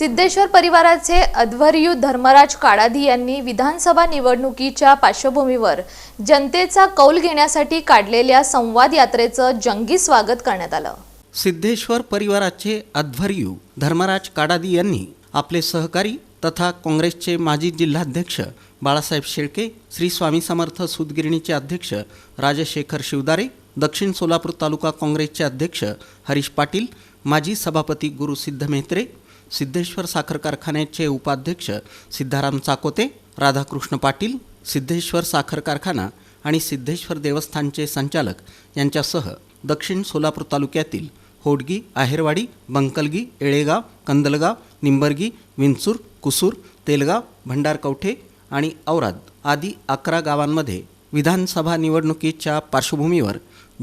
सिद्धेश्वर परिवाराचे अध्वर्यू धर्मराज काडादी यांनी विधानसभा निवडणुकीच्या पार्श्वभूमीवर जनतेचा कौल घेण्यासाठी काढलेल्या संवाद यात्रेचं जंगी स्वागत करण्यात आलं. सिद्धेश्वर परिवाराचे अध्वर्यू धर्मराज काडादी यांनी आपले सहकारी तथा काँग्रेसचे माजी जिल्हाध्यक्ष बाळासाहेब शेळके श्री स्वामी समर्थ सुतगिरणीचे अध्यक्ष राजशेखर शिवदारे दक्षिण सोलापूर तालुका काँग्रेसचे अध्यक्ष हरीश पाटील माजी सभापती गुरुसिद्ध मेहत्रे सिद्धेश्वर साखर कारखान्याचे उपाध्यक्ष सिद्धाराम चाकोते राधाकृष्ण पाटील सिद्धेश्वर साखर कारखाना आणि सिद्धेश्वर देवस्थानचे संचालक यांच्यासह दक्षिण सोलापूर तालुक्यातील होडगी आहेरवाडी बंकलगी एळेगाव कंदलगाव निंबर्गी विंचूर कुसूर तेलगाव भंडारकवठे आणि औराद आदी अकरा गावांमध्ये विधानसभा निवडणुकीच्या पार्श्वभूमीवर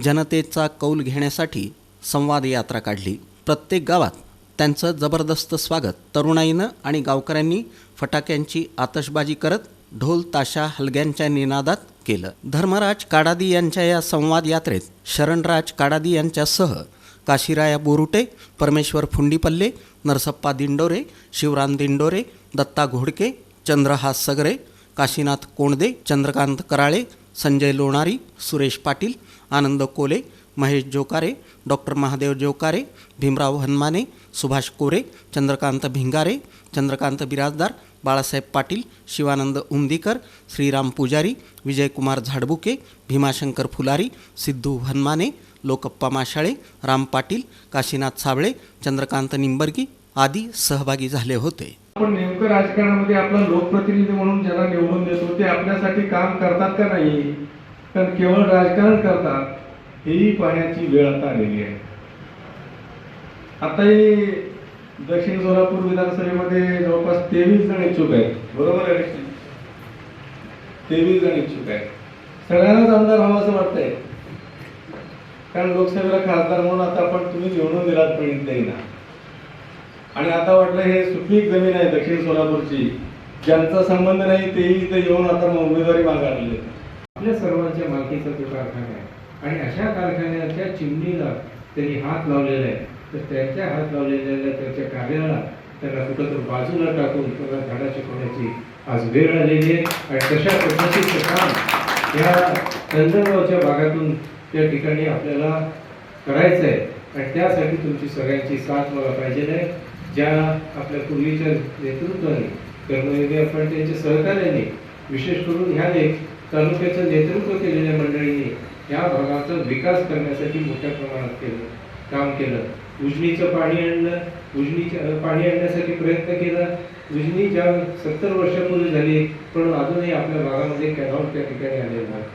जनतेचा कौल घेण्यासाठी संवाद यात्रा काढली. प्रत्येक गावात त्यांचं जबरदस्त स्वागत. तरुणाईनं आणि गावकऱ्यांनी फटाक्यांची आतषबाजी करत ढोल ताशा हलग्यांच्या निनादात केलं. धर्मराज काडादी यांच्या या संवाद यात्रेत शरणराज काडादी यांच्यासह काशीराया बोरुटे परमेश्वर फुंडीपल्ले नरसप्पा दिंडोरे शिवराम दिंडोरे दत्ता घोडके चंद्रहास सगरे काशीनाथ कोंडदे चंद्रकांत कराळे संजय लोणारी सुरेश पाटील आनंद कोले महेश जोकारे डॉक्टर महादेव जोकारे भीमराव हनमाने सुभाष कोरे चंद्रकांत भिंगारे चंद्रकांत बिराजदार बाळासाहेब पाटील शिवानंद उमदीकर श्रीराम पुजारी विजयकुमार झाडबुके भीमाशंकर फुलारी सिद्धू हनमाने लोकप्पा माशाळे राम पाटील काशीनाथ साबळे चंद्रकांत निंबर्गी आदी सहभागी झाले होते. आपण नेमकं राजकारणामध्ये आपला लोकप्रतिनिधी म्हणून ज्यांना निवडून देतो ते आपल्यासाठी काम करतात का नाही? कारण केवळ राजकारण करतात हेही पाहण्याची वेळ आता आलेली आहे. आताही दक्षिण सोलापूर विधानसभेमध्ये जवळपास तेवीस जण इच्छुक आहेत. बरोबर आहे तेवीस जण इच्छुक आहेत. सगळ्यांनाच आमदार व्हावं असं वाटतंय. कारण लोकसभेला खासदार म्हणून आता आपण तुम्ही निवडून दिलात पण ना. आणि आता वाटलं हे सुपीक जमीन आहे दक्षिण सोलापूरची. ज्यांचा संबंध नाही तेही इथे येऊन आता मग उमेदवारी मागायला आपल्या सर्वांच्या मालकीचा जो कारखाना आहे आणि अशा कारखान्याच्या चिमणीला त्यांनी हात लावलेला आहे. तर त्यांच्या हात लावलेल्या त्यांच्या कार्याला त्यांना कुठंतरी बाजूला टाकून त्यांना झाडा शिकवण्याची आज वेळ आलेली आहे. आणि तशा पद्धतीचं काम या चंदनगावच्या भागातून त्या ठिकाणी आपल्याला करायचं आहे. आणि त्यासाठी तुमची सगळ्यांची साथ मला पाहिजे आहे. ज्या आपल्या पूर्वीच्या नेतृत्वाने कर्मयोगी आपण त्यांच्या सहकार्याने विशेष करून ह्या तालुक्याचं नेतृत्व केलेल्या मंडळींनी या भागाचा विकास करण्यासाठी मोठ्या प्रमाणात केलं काम केलं. उजनीचं पाणी आणलं उजनीचं पाणी आणण्यासाठी प्रयत्न केला. उजनी ज्या सत्तर वर्षापूर्वी झाली पण अजूनही आपल्या भागामध्ये कॅनॉल त्या ठिकाणी आलेला नाही.